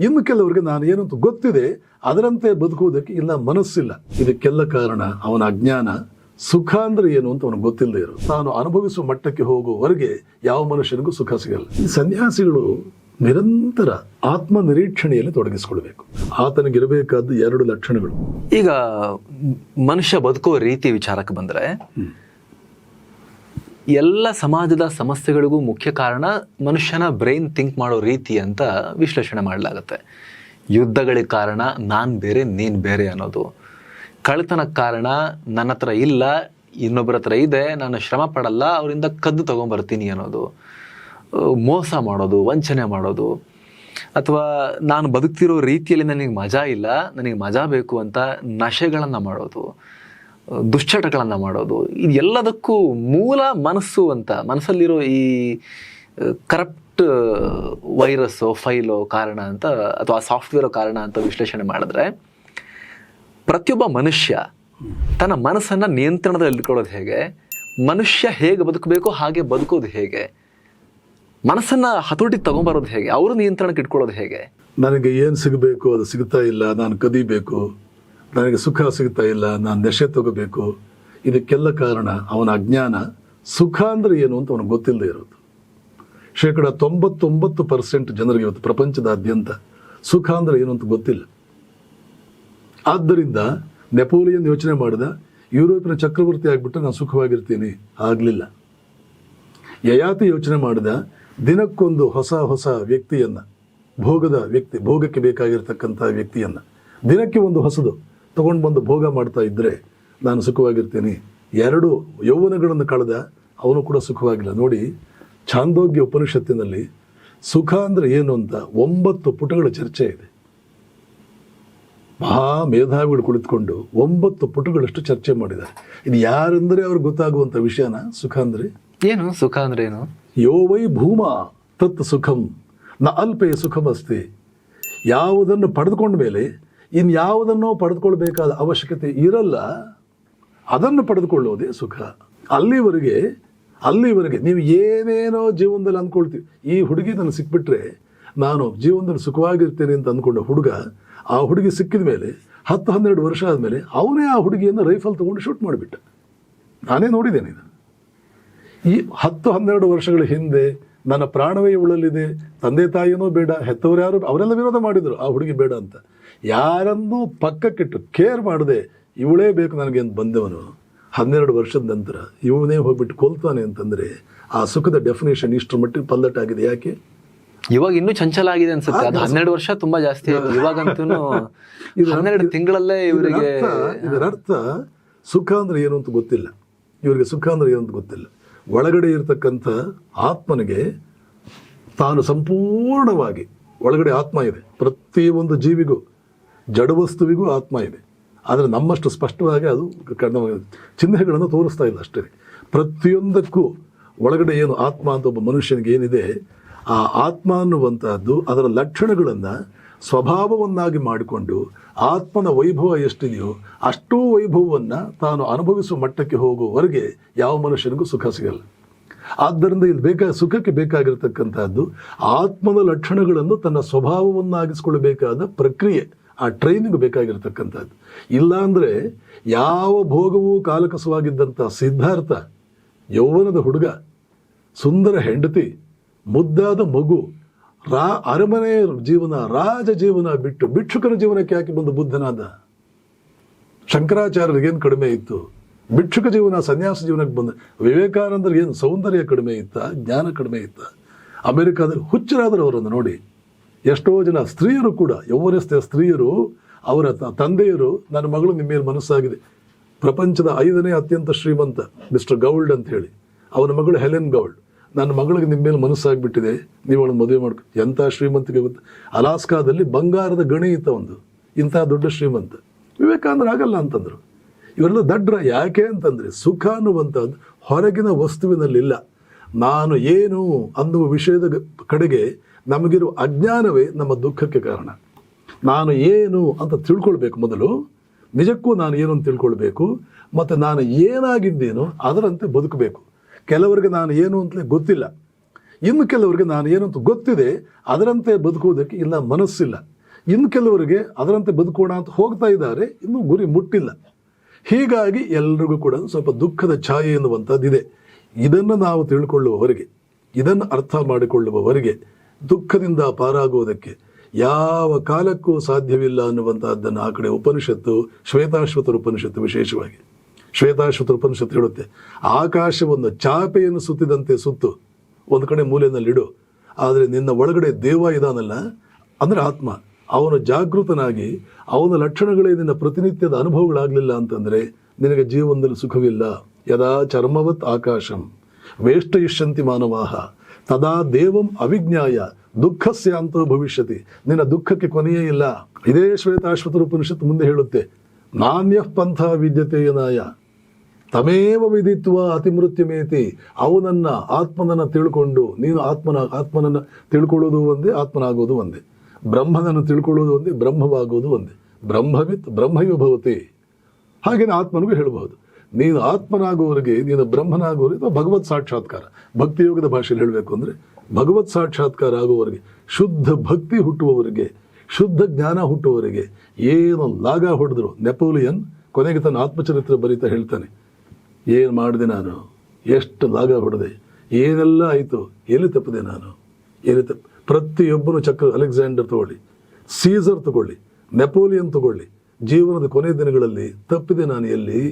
ಇನ್ನು ಕೆಲವರಿಗೆ ನಾನು ಏನು ಅಂತ ಗೊತ್ತಿದೆ ಅದರಂತೆ ಬದುಕುವುದಕ್ಕೆ ಇಲ್ಲ ಮನಸ್ಸಿಲ್ಲ. ಇದಕ್ಕೆಲ್ಲ ಕಾರಣ ಅವನ ಅಜ್ಞಾನ ಸುಖ ಅಂದ್ರೆ ಏನು ಅಂತ ಅವನಿಗೆ ಗೊತ್ತಿಲ್ಲದೆ ಇರೋದು. ತಾನು ಅನುಭವಿಸುವ ಮಟ್ಟಕ್ಕೆ ಹೋಗುವವರೆಗೆ ಯಾವ ಮನುಷ್ಯನಿಗೂ ಸುಖ ಸಿಗಲ್ಲ. ಈ ಸನ್ಯಾಸಿಗಳು ನಿರಂತರ ಆತ್ಮ ನಿರೀಕ್ಷಣೆಯಲ್ಲಿ ತೊಡಗಿಸಿಕೊಳ್ಬೇಕು. ಆತನಿಗಿರಬೇಕಾದ ಎರಡು ಲಕ್ಷಣಗಳು. ಈಗ ಮನುಷ್ಯ ಬದುಕುವ ರೀತಿ ವಿಚಾರಕ್ಕೆ ಬಂದ್ರೆ ಎಲ್ಲ ಸಮಾಜದ ಸಮಸ್ಯೆಗಳಿಗೂ ಮುಖ್ಯ ಕಾರಣ ಮನುಷ್ಯನ ಬ್ರೈನ್ ಥಿಂಕ್ ಮಾಡೋ ರೀತಿ ಅಂತ ವಿಶ್ಲೇಷಣೆ ಮಾಡಲಾಗುತ್ತೆ. ಯುದ್ಧಗಳಿಗೆ ಕಾರಣ ನಾನು ಬೇರೆ, ನೀನು ಬೇರೆ ಅನ್ನೋದು. ಕಳ್ತನಕ್ಕೆ ಕಾರಣ ನನ್ನ ಹತ್ರ ಇಲ್ಲ, ಇನ್ನೊಬ್ಬರ ಹತ್ರ ಇದೆ, ನಾನು ಶ್ರಮ ಪಡಲ್ಲ, ಅವರಿಂದ ಕದ್ದು ತೊಗೊಂಬರ್ತೀನಿ ಅನ್ನೋದು. ಮೋಸ ಮಾಡೋದು, ವಂಚನೆ ಮಾಡೋದು. ಅಥವಾ ನಾನು ಬದುಕ್ತಿರೋ ರೀತಿಯಲ್ಲಿ ನನಗೆ ಮಜಾ ಇಲ್ಲ, ನನಗೆ ಮಜಾ ಬೇಕು ಅಂತ ನಶೆಗಳನ್ನು ಮಾಡೋದು. ದುಶ್ಚಟಗಳನ್ನು ಮಾಡೋದು ಇದೆಲ್ಲದಕ್ಕೂ ಮೂಲ ಮನಸ್ಸು ಅಂತ. ಮನಸ್ಸಲ್ಲಿರೋ ಈ ಕರಪ್ಟ್ ವೈರಸ್ಸೋ, ಫೈಲೋ ಕಾರಣ ಅಂತ, ಅಥವಾ ಸಾಫ್ಟ್ವೇರೋ ಕಾರಣ ಅಂತ ವಿಶ್ಲೇಷಣೆ ಮಾಡಿದ್ರೆ, ಪ್ರತಿಯೊಬ್ಬ ಮನುಷ್ಯ ತನ್ನ ಮನಸ್ಸನ್ನು ನಿಯಂತ್ರಣದಲ್ಲಿ ಇಟ್ಕೊಳ್ಳೋದು ಹೇಗೆ, ಮನುಷ್ಯ ಹೇಗೆ ಬದುಕಬೇಕು, ಹಾಗೆ ಬದುಕೋದು ಹೇಗೆ, ಮನಸ್ಸನ್ನು ಹತೋಟಿಗೆ ತಗೊಂಬರೋದು ಹೇಗೆ, ಅವರು ನಿಯಂತ್ರಣಕ್ಕೆ ಇಟ್ಕೊಳ್ಳೋದು ಹೇಗೆ? ನನಗೆ ಏನು ಸಿಗಬೇಕು, ಅದು ಸಿಗ್ತಾ ಇಲ್ಲ, ನಾನು ಕದಿಬೇಕು. ನನಗೆ ಸುಖ ಸಿಗ್ತಾ ಇಲ್ಲ, ನಾನು ನೆಶೆ ತಗೋಬೇಕು. ಇದಕ್ಕೆಲ್ಲ ಕಾರಣ ಅವನ ಅಜ್ಞಾನ. ಸುಖ ಅಂದರೆ ಏನು ಅಂತ ಅವನಿಗೆ ಗೊತ್ತಿಲ್ಲದೆ ಇರೋದು. ಶೇಕಡ ತೊಂಬತ್ತೊಂಬತ್ತು ಪರ್ಸೆಂಟ್ ಜನರಿಗೆ ಇವತ್ತು ಪ್ರಪಂಚದಾದ್ಯಂತ ಸುಖ ಅಂದರೆ ಏನು ಅಂತ ಗೊತ್ತಿಲ್ಲ. ಆದ್ದರಿಂದ ನೆಪೋಲಿಯನ್ ಯೋಚನೆ ಮಾಡಿದ, ಯುರೋಪಿನ ಚಕ್ರವರ್ತಿ ಆಗಿಬಿಟ್ಟು ನಾನು ಸುಖವಾಗಿರ್ತೀನಿ, ಆಗಲಿಲ್ಲ. ಯಯಾತಿ ಯೋಚನೆ ಮಾಡಿದ, ದಿನಕ್ಕೊಂದು ಹೊಸ ಹೊಸ ವ್ಯಕ್ತಿಯನ್ನು, ಭೋಗದ ವ್ಯಕ್ತಿ, ಭೋಗಕ್ಕೆ ಬೇಕಾಗಿರ್ತಕ್ಕಂಥ ವ್ಯಕ್ತಿಯನ್ನು, ದಿನಕ್ಕೆ ಒಂದು ಹೊಸದು. ತಗೊಂಡು ಬಂದು ಭೋಗ ಮಾಡ್ತಾ ಇದ್ದರೆ ನಾನು ಸುಖವಾಗಿರ್ತೇನೆ. ಎರಡು ಯೌವನಗಳನ್ನು ಕಳೆದ ಅವನು ಕೂಡ ಸುಖವಾಗಿಲ್ಲ. ನೋಡಿ ಛಾಂದೋಗ್ಯ ಉಪನಿಷತ್ತಿನಲ್ಲಿ ಸುಖ ಅಂದರೆ ಏನು ಅಂತ ಒಂಬತ್ತು ಪುಟಗಳ ಚರ್ಚೆ ಇದೆ. ಮಹಾ ಮೇಧಾವಿಗಳು ಕುಳಿತುಕೊಂಡು ಒಂಬತ್ತು ಪುಟಗಳಷ್ಟು ಚರ್ಚೆ ಮಾಡಿದ್ದಾರೆ. ಇದು ಯಾರೆಂದರೆ ಅವ್ರಿಗೆ ಗೊತ್ತಾಗುವಂಥ ವಿಷಯನ? ಸುಖ ಅಂದರೆ? ಏನು? ಸುಖ ಅಂದರೆ ಏನು? ಯೋ ವೈ ಭೂಮ ತತ್ ಸುಖಂ ನ ಅಲ್ಪೇ ಸುಖಮಸ್ತಿ. ಯಾವುದನ್ನು ಪಡೆದುಕೊಂಡ ಮೇಲೆ ಇನ್ಯಾವುದನ್ನೋ ಪಡೆದುಕೊಳ್ಬೇಕಾದ ಅವಶ್ಯಕತೆ ಇರಲ್ಲ, ಅದನ್ನು ಪಡೆದುಕೊಳ್ಳೋದೇ ಸುಖ. ಅಲ್ಲಿವರೆಗೆ ಅಲ್ಲಿವರೆಗೆ ನೀವು ಏನೇನೋ ಜೀವನದಲ್ಲಿ ಅಂದ್ಕೊಳ್ತೀವಿ. ಈ ಹುಡುಗಿ ನನಗೆ ಸಿಕ್ಬಿಟ್ರೆ ನಾನು ಜೀವನದಲ್ಲಿ ಸುಖವಾಗಿರ್ತೇನೆ ಅಂತ ಅಂದ್ಕೊಂಡ ಹುಡುಗ, ಆ ಹುಡುಗಿ ಸಿಕ್ಕಿದ ಮೇಲೆ ಹತ್ತು ಹನ್ನೆರಡು ವರ್ಷ ಆದಮೇಲೆ ಅವನೇ ಆ ಹುಡುಗಿಯನ್ನು ರೈಫಲ್ ತೊಗೊಂಡು ಶೂಟ್ ಮಾಡಿಬಿಟ್ಟ. ನಾನೇ ನೋಡಿದ್ದೇನೆ ಇದು. ಈ ಹತ್ತು ಹನ್ನೆರಡು ವರ್ಷಗಳ ಹಿಂದೆ ನನ್ನ ಪ್ರಾಣವೇ ಉಳಲಿದೆ ತಂದೆ ತಾಯಿನೂ ಬೇಡ, ಹೆತ್ತವರು ಯಾರು, ಅವರೆಲ್ಲ ವಿರೋಧ ಮಾಡಿದರು, ಆ ಹುಡುಗಿ ಬೇಡ ಅಂತ. ಯಾರನ್ನೂ ಪಕ್ಕಕ್ಕಿಟ್ಟು ಕೇರ್ ಮಾಡದೆ ಇವಳೇ ಬೇಕು ನನಗೆ ಅಂತ ಬಂದವನು ಹನ್ನೆರಡು ವರ್ಷದ ನಂತರ ಇವನೇ ಹೋಗ್ಬಿಟ್ಟು ಕೊಲ್ತಾನೆ ಅಂತಂದರೆ ಆ ಸುಖದ ಡೆಫಿನೇಷನ್ ಇಷ್ಟರ ಮಟ್ಟಿಗೆ ಪಲ್ಲಟ್ಟಾಗಿದೆ ಯಾಕೆ? ಇವಾಗ ಇನ್ನೂ ಚಂಚಲ ಆಗಿದೆ ಅನ್ಸುತ್ತೆ. ಅದು ಹನ್ನೆರಡು ವರ್ಷ ತುಂಬಾ ಜಾಸ್ತಿ ಇವಾಗಂತೂ ಹನ್ನೆರಡು ತಿಂಗಳಲ್ಲೇ ಇವರಿಗೆ ಇದರರ್ಥ ಸುಖ ಅಂದ್ರೆ ಏನು ಅಂತ ಗೊತ್ತಿಲ್ಲ. ಇವರಿಗೆ ಸುಖ ಅಂದ್ರೆ ಏನು ಅಂತ ಗೊತ್ತಿಲ್ಲ. ಒಳಗಡೆ ಇರತಕ್ಕಂಥ ಆತ್ಮನಿಗೆ ತಾನು ಸಂಪೂರ್ಣವಾಗಿ ಒಳಗಡೆ ಆತ್ಮ ಇದೆ. ಪ್ರತಿಯೊಂದು ಜೀವಿಗೂ ಜಡವಸ್ತುವಿಗೂ ಆತ್ಮ ಇದೆ. ಆದರೆ ನಮ್ಮಷ್ಟು ಸ್ಪಷ್ಟವಾಗಿ ಅದು ಚಿಹ್ನೆಗಳನ್ನು ತೋರಿಸ್ತಾ ಇಲ್ಲ ಅಷ್ಟೇ. ಪ್ರತಿಯೊಂದಕ್ಕೂ ಒಳಗಡೆ ಏನು ಆತ್ಮ ಅಂತ ಒಬ್ಬ ಮನುಷ್ಯನಿಗೆ ಏನಿದೆ, ಆ ಆತ್ಮ ಅನ್ನುವಂಥದ್ದು ಅದರ ಲಕ್ಷಣಗಳನ್ನು ಸ್ವಭಾವವನ್ನಾಗಿ ಮಾಡಿಕೊಂಡು ಆತ್ಮನ ವೈಭವ ಎಷ್ಟಿದೆಯೋ ಅಷ್ಟೂ ವೈಭವವನ್ನು ತಾನು ಅನುಭವಿಸುವ ಮಟ್ಟಕ್ಕೆ ಹೋಗುವವರೆಗೆ ಯಾವ ಮನುಷ್ಯನಿಗೂ ಸುಖ ಸಿಗಲ್ಲ. ಆದ್ದರಿಂದ ಇಲ್ಲಿ ಬೇಕಾ, ಸುಖಕ್ಕೆ ಬೇಕಾಗಿರತಕ್ಕಂಥದ್ದು ಆತ್ಮದ ಲಕ್ಷಣಗಳನ್ನು ತನ್ನ ಸ್ವಭಾವವನ್ನಾಗಿಸ್ಕೊಳ್ಬೇಕಾದ ಪ್ರಕ್ರಿಯೆ. ಆ ಟ್ರೈನಿಂಗ್ ಬೇಕಾಗಿರತಕ್ಕಂಥದ್ದು. ಇಲ್ಲಾಂದರೆ ಯಾವ ಭೋಗವೂ ಕಾಲಕಸವಾಗಿದ್ದಂಥ ಸಿದ್ಧಾರ್ಥ, ಯೌವನದ ಹುಡುಗ, ಸುಂದರ ಹೆಂಡತಿ, ಮುದ್ದಾದ ಮಗು, ರಾ ಅರಮನೆ ಜೀವನ, ರಾಜ ಜೀವನ ಬಿಟ್ಟು ಭಿಕ್ಷುಕನ ಜೀವನಕ್ಕೆ ಯಾಕೆ ಬಂದು ಬುದ್ಧನಾದ? ಶಂಕರಾಚಾರ್ಯರಿಗೇನು ಕಡಿಮೆ ಇತ್ತು? ಭಿಕ್ಷುಕ ಜೀವನ, ಸನ್ಯಾಸ ಜೀವನಕ್ಕೆ ಬಂದ ವಿವೇಕಾನಂದರಿಗೆ ಏನು ಸೌಂದರ್ಯ ಕಡಿಮೆ ಇತ್ತ? ಜ್ಞಾನ ಕಡಿಮೆ ಇತ್ತ? ಅಮೆರಿಕಾದಲ್ಲಿ ಹುಚ್ಚರಾದರು ಅವರನ್ನು ನೋಡಿ. ಎಷ್ಟೋ ಜನ ಸ್ತ್ರೀಯರು ಕೂಡ, ಯೌವನಸ್ಥ ಸ್ತ್ರೀಯರು, ಅವರ ತಂದೆಯರು, ನನ್ನ ಮಗಳು ನಿಮ್ಮ ಮೇಲೆ ಮನಸ್ಸಾಗಿದೆ. ಪ್ರಪಂಚದ ಐದನೇ ಅತ್ಯಂತ ಶ್ರೀಮಂತ ಮಿಸ್ಟರ್ ಗೌಲ್ಡ್ ಅಂತ ಹೇಳಿ. ಅವನ ಮಗಳು ಹೆಲೆನ್ ಗೌಲ್ಡ್. ನನ್ನ ಮಗಳಿಗೆ ನಿಮ್ಮ ಮೇಲೆ ಮನಸ್ಸಾಗಿಬಿಟ್ಟಿದೆ. ನೀವು ಅವಳನ್ನು ಮದುವೆ ಮಾಡ್ಕೊ, ಎಂಥ ಶ್ರೀಮಂತಿಗೆ ಗೊತ್ತು? ಅಲಾಸ್ಕಾದಲ್ಲಿ ಬಂಗಾರದ ಗಣಿ ಇತ್ತ ಒಂದು. ಇಂಥ ದೊಡ್ಡ ಶ್ರೀಮಂತ. ವಿವೇಕಾನಂದ್ರ ಆಗಲ್ಲ ಅಂತಂದರು. ಇವರೆಲ್ಲ ದಡ್ರ. ಯಾಕೆ ಅಂತಂದರೆ ಸುಖ ಅನ್ನುವಂಥದ್ದು ಹೊರಗಿನ ವಸ್ತುವಿನಲ್ಲಿಲ್ಲ. ನಾನು ಏನು ಅನ್ನುವ ವಿಷಯದ ಕಡೆಗೆ ನಮಗಿರುವ ಅಜ್ಞಾನವೇ ನಮ್ಮ ದುಃಖಕ್ಕೆ ಕಾರಣ. ನಾನು ಏನು ಅಂತ ತಿಳ್ಕೊಳ್ಬೇಕು ಮೊದಲು. ನಿಜಕ್ಕೂ ನಾನು ಏನು ಅಂತ ತಿಳ್ಕೊಳ್ಬೇಕು. ಮತ್ತು ನಾನು ಏನಾಗಿದ್ದೇನೋ ಅದರಂತೆ ಬದುಕಬೇಕು. ಕೆಲವರಿಗೆ ನಾನು ಏನು ಅಂತಲೇ ಗೊತ್ತಿಲ್ಲ. ಇನ್ನು ಕೆಲವರಿಗೆ ನಾನು ಏನು ಅಂತ ಗೊತ್ತಿದೆ, ಅದರಂತೆ ಬದುಕುವುದಕ್ಕೆ ಇಲ್ಲ, ಮನಸ್ಸಿಲ್ಲ. ಇನ್ನು ಕೆಲವರಿಗೆ ಅದರಂತೆ ಬದುಕೋಣ ಅಂತ ಹೋಗ್ತಾ ಇದ್ದಾರೆ, ಇನ್ನೂ ಗುರಿ ಮುಟ್ಟಿಲ್ಲ. ಹೀಗಾಗಿ ಎಲ್ರಿಗೂ ಕೂಡ ಸ್ವಲ್ಪ ದುಃಖದ ಛಾಯೆ ಎನ್ನುವಂಥದ್ದಿದೆ. ಇದನ್ನು ನಾವು ತಿಳ್ಕೊಳ್ಳುವವರೆಗೆ, ಇದನ್ನು ಅರ್ಥ ಮಾಡಿಕೊಳ್ಳುವವರೆಗೆ ದುಃಖದಿಂದ ಪಾರಾಗುವುದಕ್ಕೆ ಯಾವ ಕಾಲಕ್ಕೂ ಸಾಧ್ಯವಿಲ್ಲ ಅನ್ನುವಂತಹದ್ದನ್ನು ಆ ಕಡೆ ಉಪನಿಷತ್ತು, ಶ್ವೇತಾಶ್ವತರ ಉಪನಿಷತ್ತು ವಿಶೇಷವಾಗಿ. ಶ್ವೇತಾಶ್ವತರ ಉಪನಿಷತ್ತು ಹೇಳುತ್ತೆ, ಆಕಾಶವನ್ನು ಚಾಪೆಯನ್ನು ಸುತ್ತಿದಂತೆ ಸುತ್ತು, ಒಂದು ಕಡೆ ಮೂಲೆಯಲ್ಲಿಡು, ಆದರೆ ನಿನ್ನ ಒಳಗಡೆ ದೇವ ಇದಾನಲ್ಲ, ಅಂದ್ರೆ ಆತ್ಮ. ಅವನು ಜಾಗೃತನಾಗಿ, ಅವನ ಲಕ್ಷಣಗಳೇ ನಿನ್ನ ಪ್ರತಿನಿತ್ಯದ ಅನುಭವಗಳಾಗಲಿಲ್ಲ ಅಂತಂದರೆ ನಿನಗೆ ಜೀವನದಲ್ಲಿ ಸುಖವಿಲ್ಲ. ಯದಾ ಚರ್ಮವತ್ ಆಕಾಶಂ, ವೇಷ್ಟಯಿಷ್ಯಂತಿ ಮಾನವಾಹ ತದಾ ದೇವಂ ಅವಿಜ್ಞಾಯ, ದುಃಖಸ್ಯ ಅಂತೋ ಭವಿಷ್ಯತಿ. ನಿನ್ನ ದುಃಖಕ್ಕೆ ಕೊನೆಯೇ ಇಲ್ಲ. ಇದೇ ಶ್ವೇತಾಶ್ವತರ ಉಪನಿಷತ್ತು ಮುಂದೆ ಹೇಳುತ್ತೆ. ನಾಣ್ಯ ಪಂಥ ವಿದ್ಯತೆಯನಾಯ ತಮೇವ ವಿದಿತ್ವ ಅತಿಮೃತ್ಯುಮೇತಿ. ಅವನನ್ನ ಆತ್ಮನನ್ನ ತಿಳ್ಕೊಂಡು, ನೀನು ಆತ್ಮನ, ಆತ್ಮನನ್ನ ತಿಳ್ಕೊಳ್ಳೋದು ಒಂದೇ, ಆತ್ಮನಾಗೋದು ಒಂದೇ. ಬ್ರಹ್ಮನನ್ನು ತಿಳ್ಕೊಳ್ಳೋದು ಒಂದೇ, ಬ್ರಹ್ಮವಾಗೋದು ಒಂದೇ. ಬ್ರಹ್ಮವಿತ್ ಬ್ರಹ್ಮವಿಭವತಿ. ಹಾಗೇನೆ ಆತ್ಮನಿಗೂ ಹೇಳಬಹುದು. ನೀನು ಆತ್ಮನಾಗುವವರಿಗೆ, ನೀನು ಬ್ರಹ್ಮನಾಗುವವರಿಗೆ ಅಥವಾ ಭಗವತ್ ಸಾಕ್ಷಾತ್ಕಾರ. ಭಕ್ತಿಯೋಗದ ಭಾಷೆಯಲ್ಲಿ ಹೇಳಬೇಕು ಅಂದರೆ, ಭಗವತ್ ಸಾಕ್ಷಾತ್ಕಾರ ಆಗುವವರಿಗೆ, ಶುದ್ಧ ಭಕ್ತಿ ಹುಟ್ಟುವವರಿಗೆ, ಶುದ್ಧ ಜ್ಞಾನ ಹುಟ್ಟುವವರಿಗೆ ಏನು ಲಾಗ ಹೊಡೆದ್ರು, ನೆಪೋಲಿಯನ್ ಕೊನೆಗೆ ತನ್ನ ಆತ್ಮಚರಿತ್ರೆ ಬರೀತಾ ಹೇಳ್ತಾನೆ, ಏನು ಮಾಡಿದೆ ನಾನು? ಎಷ್ಟು ಲಾಗ ಹೊಡೆದೆ? ಏನೆಲ್ಲ ಆಯಿತು? ಎಲ್ಲಿ ತಪ್ಪಿದೆ ನಾನು? ಎಲ್ಲಿ ತಪ್ಪು ಪ್ರತಿಯೊಬ್ಬರು ಚಕ್ರ, ಅಲೆಕ್ಸಾಂಡರ್ ತಗೊಳ್ಳಿ, ಸೀಸರ್ ತಗೊಳ್ಳಿ, ನೆಪೋಲಿಯನ್ ತಗೊಳ್ಳಿ, ಜೀವನದ ಕೊನೆ ದಿನಗಳಲ್ಲಿ ತಪ್ಪಿದೆ ನಾನು ಎಲ್ಲಿ?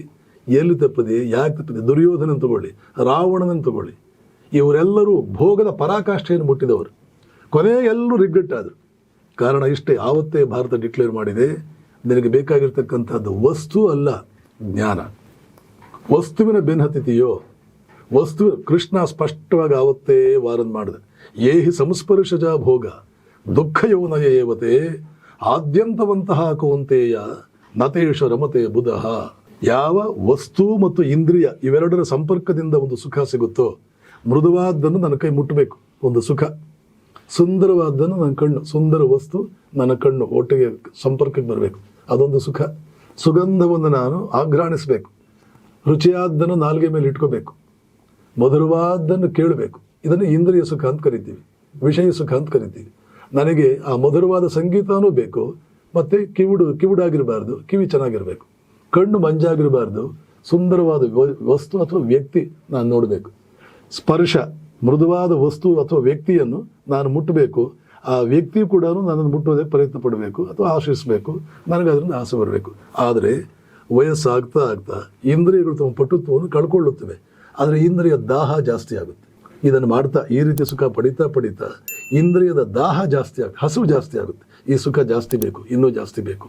ಎಲ್ಲಿ ತಪ್ಪದೆ, ಯಾಕೆ ತಪ್ಪದೆ ದುರ್ಯೋಧನ ತಗೊಳ್ಳಿ ರಾವಣನನ್ನು ತಗೊಳ್ಳಿ. ಇವರೆಲ್ಲರೂ ಭೋಗದ ಪರಾಕಾಷ್ಠೆಯನ್ನು ಮುಟ್ಟಿದವರು. ಕೊನೆಗೆ ಎಲ್ಲರೂ ರಿಗ್ರೆಟ್ ಆದರು ಕಾರಣ ಇಷ್ಟೇ, ಆವತ್ತೇ ಭಾರತ ಡಿಕ್ಲೇರ್ ಮಾಡಿದೆ. ನಿನಗೆ ಬೇಕಾಗಿರ್ತಕ್ಕಂಥದ್ದು ವಸ್ತು ಅಲ್ಲ, ಜ್ಞಾನ. ವಸ್ತುವಿನ ಬೆನ್ಹತ್ತಿದೆಯೋ ವಸ್ತು ಕೃಷ್ಣ ಸ್ಪಷ್ಟವಾಗಿ ಆವತ್ತೇ ವಾರನ್ ಮಾಡಿದ. ಏಹಿ ಸಂಸ್ಪರ್ಶಜ ಭೋಗ ದುಃಖ ಯೌನಯ ಏವತೆ ಆದ್ಯಂತವಂತಹ ಕೌಂತೆಯ ನತೇಶ ರಮತೆ ಬುಧಃ. ಯಾವ ವಸ್ತು ಮತ್ತು ಇಂದ್ರಿಯ ಇವೆರಡರ ಸಂಪರ್ಕದಿಂದ ಒಂದು ಸುಖ ಸಿಗುತ್ತೋ ಮೃದುವಾದ್ದನ್ನು ನನ್ನ ಕೈ ಮುಟ್ಟಬೇಕು, ಒಂದು ಸುಖ. ಸುಂದರವಾದ್ದನ್ನು ನನ್ನ ಕಣ್ಣು, ಸುಂದರ ವಸ್ತು ನನ್ನ ಕಣ್ಣು, ಒಟ್ಟಿಗೆ ಸಂಪರ್ಕಕ್ಕೆ ಬರಬೇಕು, ಅದೊಂದು ಸುಖ. ಸುಗಂಧವನ್ನು ನಾನು ಆಘ್ರಾಣಿಸಬೇಕು ರುಚಿಯಾದ್ದನ್ನು ನಾಲ್ಗೆ ಮೇಲೆ ಇಟ್ಕೋಬೇಕು ಮಧುರವಾದ್ದನ್ನು ಕೇಳಬೇಕು. ಇದನ್ನು ಇಂದ್ರಿಯ ಸುಖ ಅಂತ ಕರಿತೀವಿ, ವಿಷಯ ಸುಖ ಅಂತ ಕರಿತೀವಿ. ನನಗೆ ಆ ಮಧುರವಾದ ಸಂಗೀತನೂ ಬೇಕು, ಮತ್ತು ಕಿವುಡು, ಕಿವುಡಾಗಿರಬಾರ್ದು, ಕಿವಿ ಚೆನ್ನಾಗಿರಬೇಕು. ಕಣ್ಣು ಮಂಜಾಗಿರಬಾರ್ದು. ಸುಂದರವಾದ ವಸ್ತು ಅಥವಾ ವ್ಯಕ್ತಿ ನಾನು ನೋಡಬೇಕು. ಸ್ಪರ್ಶ, ಮೃದುವಾದ ವಸ್ತು ಅಥವಾ ವ್ಯಕ್ತಿಯನ್ನು ನಾನು ಮುಟ್ಟಬೇಕು ಆ ವ್ಯಕ್ತಿ ಕೂಡ ನನ್ನನ್ನು ಮುಟ್ಟೋದಕ್ಕೆ ಪ್ರಯತ್ನ ಪಡಬೇಕು ಅಥವಾ ಆಶ್ರಯಿಸಬೇಕು ನನಗೆ ಅದರಿಂದ ಆಸೆ ಬರಬೇಕು. ಆದರೆ ವಯಸ್ಸಾಗ್ತಾ ಆಗ್ತಾ ಇಂದ್ರಿಯಗಳು ತಮ್ಮ ಪಟುತ್ವವನ್ನು ಕಳ್ಕೊಳ್ಳುತ್ತವೆ. ಆದರೆ ಇಂದ್ರಿಯ ದಾಹ ಜಾಸ್ತಿ ಆಗುತ್ತೆ. ಇದನ್ನು ಮಾಡ್ತಾ, ಈ ರೀತಿ ಸುಖ ಪಡಿತಾ ಪಡಿತಾ ಇಂದ್ರಿಯದ ದಾಹ ಜಾಸ್ತಿ ಆಗುತ್ತೆ ಹಸಿವು ಜಾಸ್ತಿ ಆಗುತ್ತೆ. ಈ ಸುಖ ಜಾಸ್ತಿ ಬೇಕು, ಇನ್ನೂ ಜಾಸ್ತಿ ಬೇಕು.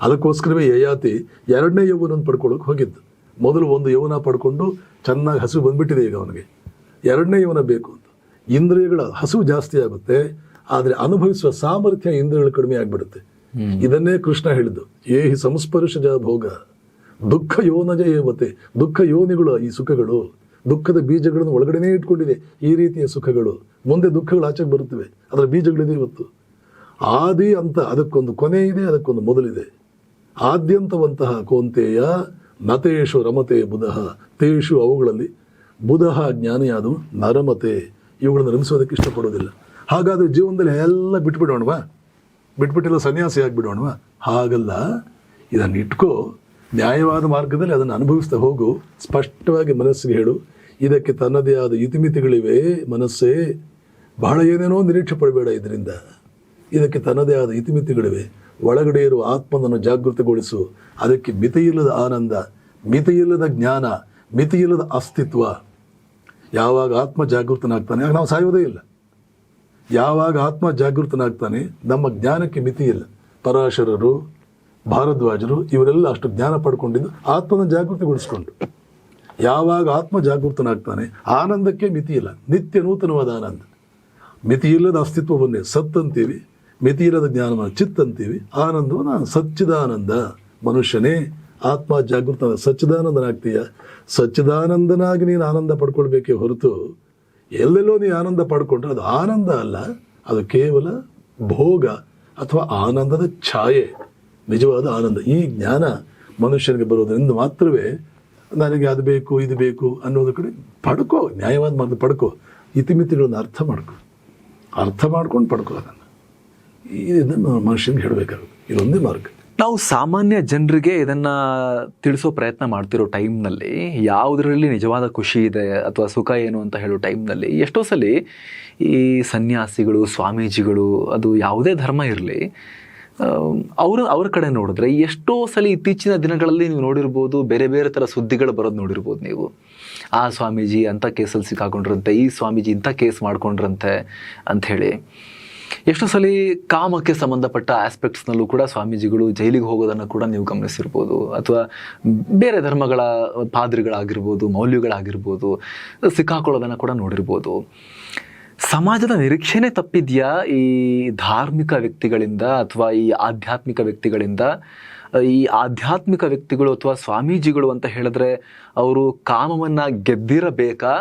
ಅದಕ್ಕೋಸ್ಕರವೇ ಯಯಾತಿ ಎರಡನೇ ಯೌವನವನ್ನು ಪಡ್ಕೊಳ್ಳೋಕೆ ಹೋಗಿದ್ದು. ಮೊದಲು ಒಂದು ಯೌವನ ಪಡ್ಕೊಂಡು ಚೆನ್ನಾಗಿ ಹಸು ಬಂದ್ಬಿಟ್ಟಿದೆ ಈಗ ಅವನಿಗೆ. ಎರಡನೇ ಯೌವನ ಬೇಕು ಅಂತ. ಇಂದ್ರಿಯಗಳ ಹಸು ಜಾಸ್ತಿ ಆಗುತ್ತೆ ಆದರೆ ಅನುಭವಿಸುವ ಸಾಮರ್ಥ್ಯ ಇಂದ್ರಿಯಗಳು ಕಡಿಮೆ ಆಗಿಬಿಡುತ್ತೆ. ಇದನ್ನೇ ಕೃಷ್ಣ ಹೇಳಿದ್ದು ಏಹಿ ಸಂಸ್ಪರ್ಶಜ ಭೋಗ. ದುಃಖ ಯೋನಜ ಏವತೆ ದುಃಖ ಯೋನಿಗಳು ಈ ಸುಖಗಳು. ದುಃಖದ ಬೀಜಗಳನ್ನು ಒಳಗಡೆನೇ ಇಟ್ಕೊಂಡಿದೆ ಈ ರೀತಿಯ ಸುಖಗಳು. ಮುಂದೆ ದುಃಖಗಳು ಆಚೆಗೆ ಬರುತ್ತವೆ. ಅದರ ಬೀಜಗಳಿದೆ ಇವತ್ತು. ಆದಿ ಅಂತ ಅದಕ್ಕೊಂದು ಕೊನೆ ಇದೆ ಅದಕ್ಕೊಂದು ಮೊದಲಿದೆ. ಆದ್ಯಂತವಂತಹ ಕೋಂತೆಯ ನತೇಶು ರಮತೆ ಬುಧಃ. ತೇಷು ಅವುಗಳಲ್ಲಿ ಬುಧಃ ಜ್ಞಾನಿಯಾದವು, ನರಮತೆ. ಇವುಗಳನ್ನು ರಮಿಸೋದಕ್ಕೆ ಇಷ್ಟಪಡೋದಿಲ್ಲ ಹಾಗಾದ್ರೆ ಜೀವನದಲ್ಲಿ ಎಲ್ಲ ಬಿಟ್ಬಿಡೋಣವಾ? ಬಿಟ್ಬಿಟ್ಟೆಲ್ಲ ಸನ್ಯಾಸಿ ಆಗಿಬಿಡೋಣವಾ? ಹಾಗಲ್ಲ. ಇದನ್ನು ಇಟ್ಕೋ. ನ್ಯಾಯವಾದ ಮಾರ್ಗದಲ್ಲಿ ಅದನ್ನು ಅನುಭವಿಸ್ತಾ ಹೋಗು. ಸ್ಪಷ್ಟವಾಗಿ ಮನಸ್ಸಿಗೆ ಹೇಳು. ಇದಕ್ಕೆ ತನ್ನದೇ ಆದ ಇತಿಮಿತಿಗಳಿವೆ ಮನಸ್ಸೇ. ಬಹಳ ಏನೇನೋ ನಿರೀಕ್ಷೆ ಪಡಬೇಡ ಇದರಿಂದ. ಇದಕ್ಕೆ ತನ್ನದೇ ಆದ ಇತಿಮಿತಿಗಳಿವೆ. ಒಳಗಡೆ ಇರುವ ಆತ್ಮನನ್ನು ಜಾಗೃತಗೊಳಿಸು. ಅದಕ್ಕೆ ಮಿತಿಯಿಲ್ಲದ ಆನಂದ, ಮಿತಿಯಿಲ್ಲದ ಜ್ಞಾನ, ಮಿತಿಯಿಲ್ಲದ ಅಸ್ತಿತ್ವ. ಯಾವಾಗ ಆತ್ಮ ಜಾಗೃತನಾಗ್ತಾನೆ, ಆಗ ನಾವು ಸಾಯೋದೇ ಇಲ್ಲ. ಯಾವಾಗ ಆತ್ಮ ಜಾಗೃತನಾಗ್ತಾನೆ, ನಮ್ಮ ಜ್ಞಾನಕ್ಕೆ ಮಿತಿ ಇಲ್ಲ ಪರಾಶರರು, ಭಾರದ್ವಾಜರು, ಇವರೆಲ್ಲ ಅಷ್ಟು ಜ್ಞಾನ ಪಡ್ಕೊಂಡಿದ್ದು ಆತ್ಮನ ಜಾಗೃತಿಗೊಳಿಸ್ಕೊಂಡು. ಯಾವಾಗ ಆತ್ಮ ಜಾಗೃತನಾಗ್ತಾನೆ, ಆನಂದಕ್ಕೆ ಮಿತಿ ಇಲ್ಲ ನಿತ್ಯ ನೂತನವಾದ ಆನಂದ. ಮಿತಿಯಿಲ್ಲದ ಅಸ್ತಿತ್ವವನ್ನೇ ಸತ್ ಅಂತೀವಿ ಮಿತಿಯಿಲ್ಲದ ಜ್ಞಾನವನ್ನು ಚಿತ್ ಅಂತೀವಿ ಆನಂದವನ್ನು ಸಚ್ಚಿದಾನಂದ. ಮನುಷ್ಯನೇ, ಆತ್ಮ ಜಾಗೃತ ಸಚ್ಚಿದಾನಂದನಾಗ್ತೀಯ. ಸಚ್ಚಿದಾನಂದನಾಗಿ ನೀನು ಆನಂದ ಪಡ್ಕೊಳ್ಬೇಕೇ ಹೊರತು ಎಲ್ಲೆಲ್ಲೋ ನೀನು ಆನಂದ ಪಡ್ಕೊಂಡ್ರೆ ಅದು ಆನಂದ ಅಲ್ಲ. ಅದು ಕೇವಲ ಭೋಗ ಅಥವಾ ಆನಂದದ ಛಾಯೆ. ನಿಜವಾದ ಆನಂದ. ಈ ಜ್ಞಾನ ಮನುಷ್ಯನಿಗೆ ಬರೋದರಿಂದ ಮಾತ್ರವೇ ನನಗೆ ಅದು ಬೇಕು, ಇದು ಬೇಕು ಅನ್ನೋದ್ರ ಕಡೆ ಪಡ್ಕೋ. ನ್ಯಾಯವಾದ ಮಾತು ಪಡ್ಕೋ. ಇತಿಮಿತಿಗಳನ್ನು ಅರ್ಥ ಮಾಡ್ಕೋ. ಅರ್ಥ ಮಾಡ್ಕೊಂಡು ಪಡ್ಕೋ ಅದನ್ನು. ಇದನ್ನು ಮನುಷ್ಯನಿಗೆ ಹೇಳಬೇಕಾಗುತ್ತೆ. ಇದೊಂದೇ ಮಾರ್ಗ. ನಾವು ಸಾಮಾನ್ಯ ಜನರಿಗೆ ಇದನ್ನ ತಿಳಿಸೋ ಪ್ರಯತ್ನ ಮಾಡ್ತಿರೋ ಟೈಮ್ನಲ್ಲಿ ಯಾವುದರಲ್ಲಿ ನಿಜವಾದ ಖುಷಿ ಇದೆ ಅಥವಾ ಸುಖ ಏನು ಅಂತ ಹೇಳೋ ಟೈಮ್ನಲ್ಲಿ ಎಷ್ಟೋ ಸಲ ಈ ಸನ್ಯಾಸಿಗಳು, ಸ್ವಾಮೀಜಿಗಳು, ಅದು ಯಾವುದೇ ಧರ್ಮ ಇರಲಿ ಅವರು, ಅವ್ರ ಕಡೆ ನೋಡಿದ್ರೆ ಎಷ್ಟೋ ಸಲ ಇತ್ತೀಚಿನ ದಿನಗಳಲ್ಲಿ ನೀವು ನೋಡಿರ್ಬೋದು, ಬೇರೆ ಬೇರೆ ಥರ ಸುದ್ದಿಗಳು ಬರೋದು ನೋಡಿರ್ಬೋದು ನೀವು. ಆ ಸ್ವಾಮೀಜಿ ಅಂಥ ಕೇಸಲ್ಲಿ ಸಿಕ್ಕಾಕೊಂಡ್ರಂತೆ, ಈ ಸ್ವಾಮೀಜಿ ಇಂಥ ಕೇಸ್ ಮಾಡ್ಕೊಂಡ್ರಂತೆ ಅಂಥೇಳಿ. ಎಷ್ಟೋ ಸಲ ಕಾಮಕ್ಕೆ ಸಂಬಂಧಪಟ್ಟ ಆಸ್ಪೆಕ್ಟ್ಸ್ನಲ್ಲೂ ಕೂಡ ಸ್ವಾಮೀಜಿಗಳು ಜೈಲಿಗೆ ಹೋಗೋದನ್ನು ಕೂಡ ನೀವು ಗಮನಿಸಿರ್ಬೋದು. ಅಥವಾ ಬೇರೆ ಧರ್ಮಗಳ ಪಾದ್ರಿಗಳಾಗಿರ್ಬೋದು, ಮೌಲ್ಯಗಳಾಗಿರ್ಬೋದು, ಸಿಕ್ಕಾಕೊಳ್ಳೋದನ್ನು ಕೂಡ ನೋಡಿರ್ಬೋದು. ಸಮಾಜದ ನಿರೀಕ್ಷೆನೇ ತಪ್ಪಿದ್ಯಾ ಈ ಧಾರ್ಮಿಕ ವ್ಯಕ್ತಿಗಳಿಂದ ಅಥವಾ ಈ ಆಧ್ಯಾತ್ಮಿಕ ವ್ಯಕ್ತಿಗಳಿಂದ? ಈ ಆಧ್ಯಾತ್ಮಿಕ ವ್ಯಕ್ತಿಗಳು ಅಥವಾ ಸ್ವಾಮೀಜಿಗಳು ಅಂತ ಹೇಳಿದ್ರೆ ಅವರು ಕಾಮವನ್ನು ಗೆದ್ದಿರಬೇಕಾ?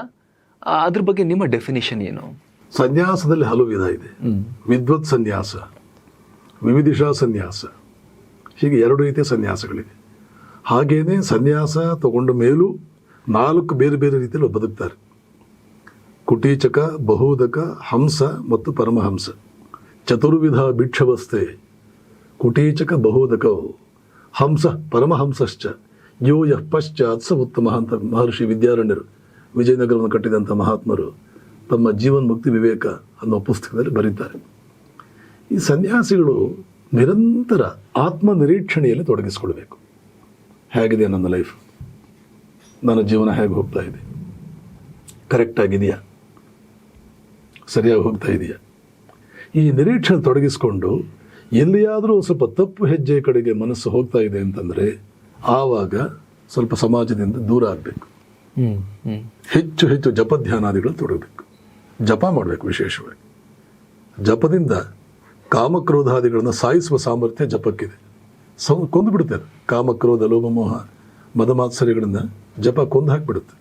ಅದ್ರ ಬಗ್ಗೆ ನಿಮ್ಮ ಡೆಫಿನಿಷನ್ ಏನು? ಸನ್ಯಾಸದಲ್ಲಿ ಹಲವು ವಿಧ ಇದೆ. ವಿದ್ವತ್ ಸನ್ಯಾಸ ವಿವಿಧಿಷಾ ಸನ್ಯಾಸ ಹೀಗೆ ಎರಡು ರೀತಿಯ ಸನ್ಯಾಸಗಳಿವೆ. ಹಾಗೇನೆ ಸನ್ಯಾಸ ತಗೊಂಡ ಮೇಲೂ ನಾಲ್ಕು ಬೇರೆ ಬೇರೆ ರೀತಿಯಲ್ಲಿ ಬದುಕ್ತಾರೆ. ಕುಟೀಚಕ ಬಹುದಕ ಹಂಸ ಮತ್ತು ಪರಮಹಂಸ. ಚತುರ್ವಿಧ ಭಿಕ್ಷವಸ್ಥೆ ಕುಟೀಚಕ ಬಹುದಕವು ಹಂಸ ಪರಮಹಂಸಶ್ಚ ಯೋ ಯಃ ಪಶ್ಚಾತ್ ಸ ಉತ್ತಮ ಅಂತ ಮಹರ್ಷಿ ವಿದ್ಯಾರಣ್ಯರು ವಿಜಯನಗರವನ್ನು ಕಟ್ಟಿದಂಥ ಮಹಾತ್ಮರು ತಮ್ಮ ಜೀವನ್ ಮುಕ್ತಿ ವಿವೇಕ ಅನ್ನೋ ಪುಸ್ತಕದಲ್ಲಿ ಬರೀತಾರೆ. ಈ ಸನ್ಯಾಸಿಗಳು ನಿರಂತರ ಆತ್ಮ ನಿರೀಕ್ಷಣೆಯಲ್ಲಿ ತೊಡಗಿಸ್ಕೊಳ್ಬೇಕು. ಹೇಗಿದೆ ನನ್ನ ಲೈಫ್ ನನ್ನ ಜೀವನ ಹೇಗೆ ಹೋಗ್ತಾ ಇದೆ? ಕರೆಕ್ಟ್ ಆಗಿದೆಯಾ ಸರಿಯಾಗಿ ಹೋಗ್ತಾ ಇದೆಯಾ? ಈ ನಿರೀಕ್ಷಣೆ ತೊಡಗಿಸ್ಕೊಂಡು ಎಲ್ಲಿಯಾದರೂ ಸ್ವಲ್ಪ ತಪ್ಪು ಹೆಜ್ಜೆ ಕಡೆಗೆ ಮನಸ್ಸು ಹೋಗ್ತಾ ಇದೆ ಅಂತಂದರೆ ಆವಾಗ ಸ್ವಲ್ಪ ಸಮಾಜದಿಂದ ದೂರ ಆಗಬೇಕು. ಹೆಚ್ಚು ಹೆಚ್ಚು ಜಪಧ್ಯಾನಾದಿಗಳು ತೊಡಗಬೇಕು. ಜಪ ಮಾಡಬೇಕು ವಿಶೇಷವಾಗಿ. ಜಪದಿಂದ ಕಾಮಕ್ರೋಧಾದಿಗಳನ್ನು ಸಾಯಿಸುವ ಸಾಮರ್ಥ್ಯ ಜಪಕ್ಕಿದೆ. ಸೌ ಕೊಂದು ಬಿಡುತ್ತೆ ಅದು. ಕಾಮಕ್ರೋಧ ಲೋಭಮೋಹ ಮದಮಾತ್ಸರ್ಯಗಳನ್ನು ಜಪ ಕೊಂದು ಹಾಕಿಬಿಡುತ್ತೆ.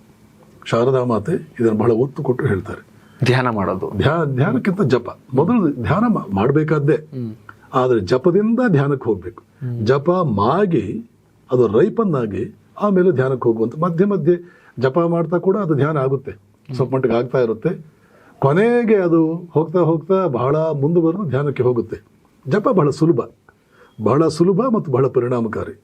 ಶಾರದಾ ಮಾತೆ ಇದನ್ನು ಬಹಳ ಒತ್ತು ಕೊಟ್ಟು ಹೇಳ್ತಾರೆ. ಧ್ಯಾನ ಮಾಡೋದು. ಧ್ಯಾನ ಧ್ಯಾನಕ್ಕಿಂತ ಜಪ. ಮೊದಲು ಧ್ಯಾನ ಮಾಡಬೇಕಾದ್ದೇ. ಆದರೆ ಜಪದಿಂದ ಧ್ಯಾನಕ್ಕೆ ಹೋಗಬೇಕು. ಜಪ ಮಾಗಿ ಅದು ರೈಪನ್ನಾಗಿ ಆಮೇಲೆ ಧ್ಯಾನಕ್ಕೆ ಹೋಗುವಂಥ ಮಧ್ಯೆ ಮಧ್ಯೆ ಜಪ ಮಾಡ್ತಾ ಕೂಡ ಅದು ಧ್ಯಾನ ಆಗುತ್ತೆ. ಸ್ವಲ್ಪ ಮಟ್ಟಿಗೆ ಆಗ್ತಾ ಇರುತ್ತೆ. ಕೊನೆಗೆ ಅದು ಹೋಗ್ತಾ ಹೋಗ್ತಾ ಬಹಳ ಮುಂದುವರೆದು ಧ್ಯಾನಕ್ಕೆ ಹೋಗುತ್ತೆ. ಜಪ ಬಹಳ ಸುಲಭ. ಬಹಳ ಸುಲಭ ಮತ್ತು ಬಹಳ ಪರಿಣಾಮಕಾರಿ.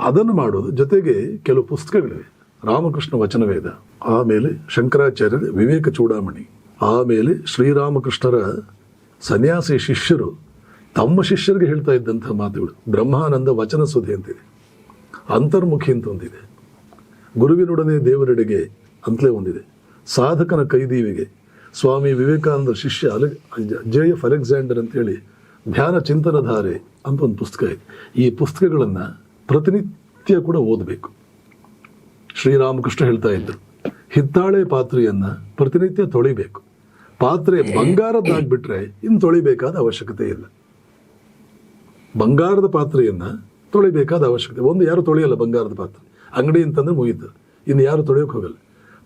ಅದನ್ನು ಮಾಡೋದು ಜೊತೆಗೆ ಕೆಲವು ಪುಸ್ತಕಗಳಿವೆ. ರಾಮಕೃಷ್ಣ ವಚನವೇದ ಆಮೇಲೆ ಶಂಕರಾಚಾರ್ಯರ ವಿವೇಕ ಚೂಡಾಮಣಿ. ಆಮೇಲೆ ಶ್ರೀರಾಮಕೃಷ್ಣರ ಸನ್ಯಾಸಿ ಶಿಷ್ಯರು ತಮ್ಮ ಶಿಷ್ಯರಿಗೆ ಹೇಳ್ತಾ ಇದ್ದಂಥ ಮಾತುಗಳು. ಬ್ರಹ್ಮಾನಂದ ವಚನ ಸುಧಿ ಅಂತಿದೆ. ಅಂತರ್ಮುಖಿ ಅಂತ ಒಂದಿದೆ. ಗುರುವಿನೊಡನೆ ದೇವರೆಡೆಗೆ ಅಂತಲೇ ಒಂದಿದೆ. ಸಾಧಕನ ಕೈದೀವಿಗೆ ಸ್ವಾಮಿ ವಿವೇಕಾನಂದ ಶಿಷ್ಯ ಅಲೆ, ಜೆ ಎಫ್ ಅಲೆಕ್ಸಾಂಡರ್ ಅಂತೇಳಿ ಧ್ಯಾನ ಚಿಂತನಧಾರೆ ಅಂತ ಒಂದು ಪುಸ್ತಕ ಇದೆ. ಈ ಪುಸ್ತಕಗಳನ್ನು ಪ್ರತಿನಿತ್ಯ ಕೂಡ ಓದಬೇಕು. ಶ್ರೀರಾಮಕೃಷ್ಣ ಹೇಳ್ತಾ ಇದ್ದರು ಹಿತ್ತಾಳೆ ಪಾತ್ರೆಯನ್ನು ಪ್ರತಿನಿತ್ಯ ತೊಳಿಬೇಕು. ಪಾತ್ರೆ ಬಂಗಾರದ್ದಾಗ್ಬಿಟ್ರೆ ಇನ್ನು ತೊಳಿಬೇಕಾದ ಅವಶ್ಯಕತೆ ಇಲ್ಲ. ಬಂಗಾರದ ಪಾತ್ರೆಯನ್ನು ತೊಳಿಬೇಕಾದ ಅವಶ್ಯಕತೆ, ಒಂದು ಯಾರು ತೊಳೆಯಲ್ಲ ಬಂಗಾರದ ಪಾತ್ರೆ? ಅಂಗಡಿ ಅಂತಂದ್ರೆ ಮುಗೀತು. ಇನ್ನು ಯಾರು ತೊಳೆಯೋಕೆ ಹೋಗಲ್ಲ.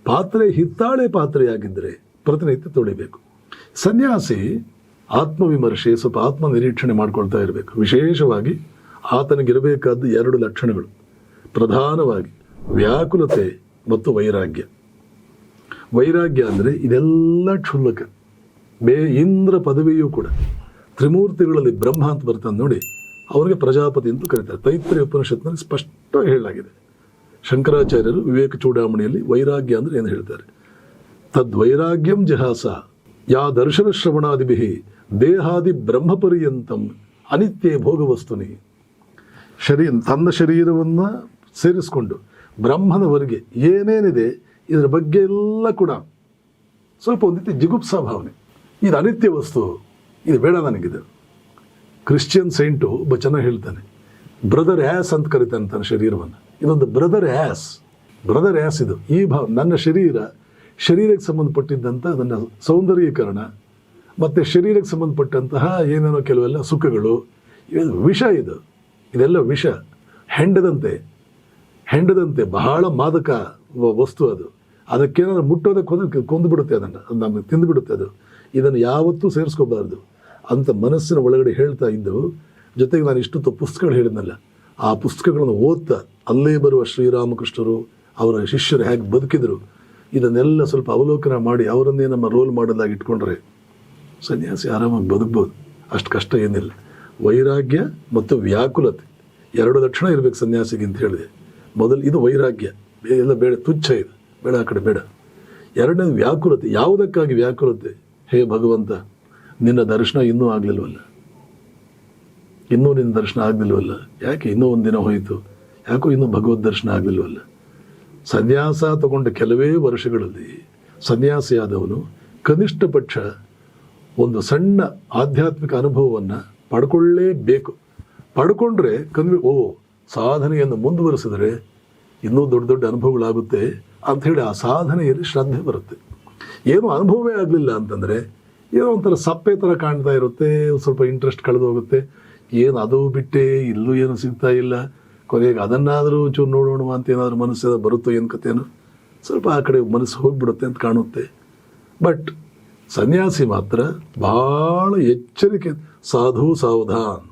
ಪಾತ್ರೆ ಹಿತ್ತಾಳೆ ಪಾತ್ರೆಯಾಗಿದ್ದರೆ ಪ್ರತಿನಿತ್ಯ ತೊಳಿಬೇಕು. ಸನ್ಯಾಸಿ ಆತ್ಮವಿಮರ್ಶೆ, ಸ್ವಲ್ಪ ಆತ್ಮ ನಿರೀಕ್ಷಣೆ ಮಾಡ್ಕೊಳ್ತಾ ಇರಬೇಕು. ವಿಶೇಷವಾಗಿ ಆತನಿಗಿರಬೇಕಾದ ಎರಡು ಲಕ್ಷಣಗಳು. ಪ್ರಧಾನವಾಗಿ ವ್ಯಾಕುಲತೆ ಮತ್ತು ವೈರಾಗ್ಯ. ವೈರಾಗ್ಯ ಅಂದರೆ ಇದೆಲ್ಲ ಕ್ಷುಲ್ಲಕ. ಬೇ ಇಂದ್ರ ಪದವಿಯೂ ಕೂಡ. ತ್ರಿಮೂರ್ತಿಗಳಲ್ಲಿ ಬ್ರಹ್ಮ ಅಂತ ಬರ್ತಾನೆ ನೋಡಿ, ಅವರಿಗೆ ಪ್ರಜಾಪತಿ ಅಂತ ಕರೀತಾರೆ. ತೈತ್ರಿ ಉಪನಿಷತ್ನಲ್ಲಿ ಸ್ಪಷ್ಟವಾಗಿ ಹೇಳಲಾಗಿದೆ. ಶಂಕರಾಚಾರ್ಯರು ವಿವೇಕ ಚೂಡಾಮಣಿಯಲ್ಲಿ ವೈರಾಗ್ಯ ಅಂದರೆ ಏನು ಹೇಳ್ತಾರೆ? ತದ್ವೈರಾಗ್ಯಂ ಜಹಾಸ. ಯಾ ದರ್ಶನ ಶ್ರವಣಾದಿಭಿ ದೇಹಾದಿ ಬ್ರಹ್ಮಪರ್ಯಂತಂ ಅನಿತ್ಯೇ ಭೋಗವಸ್ತುನಿ. ಶರೀರ, ತನ್ನ ಶರೀರವನ್ನು ಸೇರಿಸಿಕೊಂಡು ಬ್ರಹ್ಮನವರೆಗೆ ಏನೇನಿದೆ ಇದರ ಬಗ್ಗೆ ಎಲ್ಲ ಕೂಡ ಸ್ವಲ್ಪ ಒಂದು ಜಿಗುಪ್ಸಾ ಭಾವನೆ. ಇದು ಅನಿತ್ಯ ವಸ್ತು, ಇದು ಬೇಡ ನನಗಿದು. ಕ್ರಿಶ್ಚಿಯನ್ ಸೈಂಟು ಒಬ್ಬ ಚೆನ್ನಾಗಿ ಹೇಳ್ತಾನೆ, ಬ್ರದರ್ ಆ್ಯಸ್ ಅಂತ ಕರಿತಾನೆ ತನ್ನ ಶರೀರವನ್ನು. ಇದೊಂದು ಬ್ರದರ್ ಆ್ಯಸ್ ಬ್ರದರ್ ಆ್ಯಸ್ ಇದು. ಈ ಭಾವ, ನನ್ನ ಶರೀರ ಶರೀರಕ್ಕೆ ಸಂಬಂಧಪಟ್ಟಿದ್ದಂಥ ಅದನ್ನು ಸೌಂದರ್ಯೀಕರಣ, ಮತ್ತು ಶರೀರಕ್ಕೆ ಸಂಬಂಧಪಟ್ಟಂತಹ ಏನೇನೋ ಕೆಲವೆಲ್ಲ ಸುಖಗಳು, ಇವೆಲ್ಲ ವಿಷ ಇದು. ಇದೆಲ್ಲ ವಿಷ. ಹೆಂಡದಂತೆ. ಹೆಂಡದಂತೆ. ಬಹಳ ಮಾದಕ ವಸ್ತು ಅದು. ಅದಕ್ಕೇನಾದ್ರು ಮುಟ್ಟೋದಕ್ಕೆ ಹೋದ್ರೆ ಕೊಂದು ಬಿಡುತ್ತೆ ಅದನ್ನು. ಅದು ನಮಗೆ ತಿಂದು ಬಿಡುತ್ತೆ ಅದು. ಇದನ್ನು ಯಾವತ್ತೂ ಸೇರಿಸ್ಕೋಬಾರ್ದು. ಅಂತ ಮನಸ್ಸಿನ ಒಳಗಡೆ ಹೇಳ್ತಾ ಇದ್ದು ಜೊತೆಗೆ ನಾನು ಇಷ್ಟೊತ್ತು ಪುಸ್ತಕಗಳು ಹೇಳಿದ್ನಲ್ಲ. ಆ ಪುಸ್ತಕಗಳನ್ನು ಓದ್ತಾ ಅಲ್ಲೇ ಬರುವ ಶ್ರೀರಾಮಕೃಷ್ಣರು, ಅವರ ಶಿಷ್ಯರು ಹೇಗೆ ಬದುಕಿದರು. ಇದನ್ನೆಲ್ಲ ಸ್ವಲ್ಪ ಅವಲೋಕನ ಮಾಡಿ ಅವರನ್ನೇ ನಮ್ಮ ರೋಲ್ ಮಾಡಲಾಗಿ ಇಟ್ಕೊಂಡ್ರೆ ಸನ್ಯಾಸಿ ಆರಾಮಾಗಿ ಬದುಕ್ಬೋದು. ಅಷ್ಟು ಕಷ್ಟ ಏನಿಲ್ಲ. ವೈರಾಗ್ಯ ಮತ್ತು ವ್ಯಾಕುಲತೆ ಎರಡು ಲಕ್ಷಣ ಇರಬೇಕು ಸನ್ಯಾಸಿಗೆ ಅಂತ ಹೇಳಿದೆ. ಮೊದಲು ಇದು ವೈರಾಗ್ಯ ಎಲ್ಲ ಬೇಡ, ತುಚ್ಛ ಇದು. ಬೇಡ, ಆ ಕಡೆ ಬೇಡ. ಎರಡನೇದು ವ್ಯಾಕುಲತೆ. ಯಾವುದಕ್ಕಾಗಿ ವ್ಯಾಕುಲತೆ? ಹೇ ಭಗವಂತ, ನಿನ್ನ ದರ್ಶನ ಇನ್ನೂ ಆಗಲಿಲ್ವಲ್ಲ? ಇನ್ನೂ ನಿನ್ನ ದರ್ಶನ ಆಗಲಿಲ್ವಲ್ಲ? ಯಾಕೆ ಇನ್ನೂ ಒಂದು ದಿನ ಹೋಯಿತು? ಯಾಕೋ ಇನ್ನೂ ಭಗವದ್ ದರ್ಶನ ಆಗಲಿಲ್ವಲ್ಲ? ಸನ್ಯಾಸ ತಗೊಂಡ ಕೆಲವೇ ವರ್ಷಗಳಲ್ಲಿ ಸನ್ಯಾಸಿಯಾದವನು ಕನಿಷ್ಠ ಪಕ್ಷ ಒಂದು ಸಣ್ಣ ಆಧ್ಯಾತ್ಮಿಕ ಅನುಭವವನ್ನು ಪಡ್ಕೊಳ್ಳೇಬೇಕು. ಪಡ್ಕೊಂಡ್ರೆ ಕನ್ವಿ, ಓ, ಸಾಧನೆಯನ್ನು ಮುಂದುವರಿಸಿದರೆ ಇನ್ನೂ ದೊಡ್ಡ ದೊಡ್ಡ ಅನುಭವಗಳಾಗುತ್ತೆ ಅಂಥೇಳಿ ಆ ಸಾಧನೆಯಲ್ಲಿ ಶ್ರದ್ಧೆ ಬರುತ್ತೆ. ಏನು ಅನುಭವವೇ ಆಗಲಿಲ್ಲ ಅಂತಂದರೆ ಏನೋ ಒಂಥರ ಸಪ್ಪೆ ಥರ ಕಾಣ್ತಾ ಇರುತ್ತೆ ಸ್ವಲ್ಪ ಇಂಟ್ರೆಸ್ಟ್ ಕಳೆದು ಹೋಗುತ್ತೆ ಏನು ಅದು ಬಿಟ್ಟೆ, ಇಲ್ಲೂ ಏನು ಸಿಗ್ತಾ ಇಲ್ಲ. ಕೊನೆಗೆ ಅದನ್ನಾದರೂ ಚೂರು ನೋಡೋಣ ಅಂತ ಏನಾದರೂ ಮನಸ್ಸು ಬರುತ್ತೋ ಏನು ಕಥೆನೋ, ಸ್ವಲ್ಪ ಆ ಕಡೆ ಮನಸ್ಸು ಹೋಗಿಬಿಡುತ್ತೆ ಅಂತ ಕಾಣುತ್ತೆ. ಬಟ್ ಸನ್ಯಾಸಿ ಮಾತ್ರ ಭಾಳ ಎಚ್ಚರಿಕೆ, ಸಾಧು ಸಾವಧಾನ್.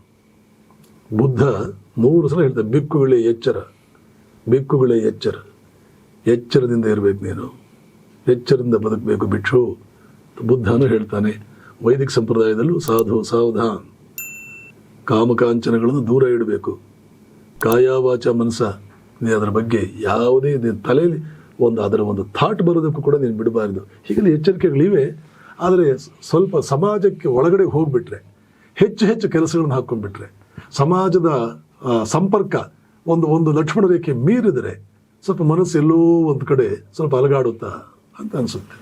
ಬುದ್ಧ ಮೂರು ಸಲ ಹೇಳ್ತಾರೆ ಬಿಕ್ಕುಗಳೇ ಎಚ್ಚರ ಬಿಕ್ಕುಗಳೇ ಎಚ್ಚರ, ಎಚ್ಚರದಿಂದ ಇರಬೇಕು ನೀನು, ಎಚ್ಚರದಿಂದ ಬದುಕಬೇಕು ಭಿಕ್ಷು. ಬುದ್ಧನು ಹೇಳ್ತಾನೆ, ವೈದಿಕ ಸಂಪ್ರದಾಯದಲ್ಲೂ ಸಾಧು ಸಾವಧಾನ್, ಕಾಮಕಾಂಚನಗಳನ್ನು ದೂರ ಇಡಬೇಕು. ಕಾಯ ವಾಚ ಮನಸ ನೀನು ಅದರ ಬಗ್ಗೆ ಯಾವುದೇ ನಿನ್ನ ತಲೆಯಲ್ಲಿ ಒಂದು ಅದರ ಒಂದು ಥಾಟ್ ಬರೋದಕ್ಕೂ ಕೂಡ ನೀನು ಬಿಡಬಾರ್ದು. ಹೀಗೆಲ್ಲ ಎಚ್ಚರಿಕೆಗಳಿವೆ ಆದರೆ ಸ್ವಲ್ಪ ಸಮಾಜಕ್ಕೆ ಒಳಗಡೆ ಹೋಗಿಬಿಟ್ರೆ, ಹೆಚ್ಚು ಹೆಚ್ಚು ಕೆಲಸಗಳನ್ನು ಹಾಕ್ಕೊಂಡ್ಬಿಟ್ರೆ, ಸಮಾಜದ ಸಂಪರ್ಕ ಒಂದು ಒಂದು ಲಕ್ಷ್ಮಣ ರೇಖೆ ಮೀರಿದರೆ ಸ್ವಲ್ಪ ಮನಸ್ಸು ಎಲ್ಲೋ ಒಂದು ಕಡೆ ಸ್ವಲ್ಪ ಅಲಗಾಡುತ್ತಾ ಅಂತ ಅನಿಸುತ್ತೆ.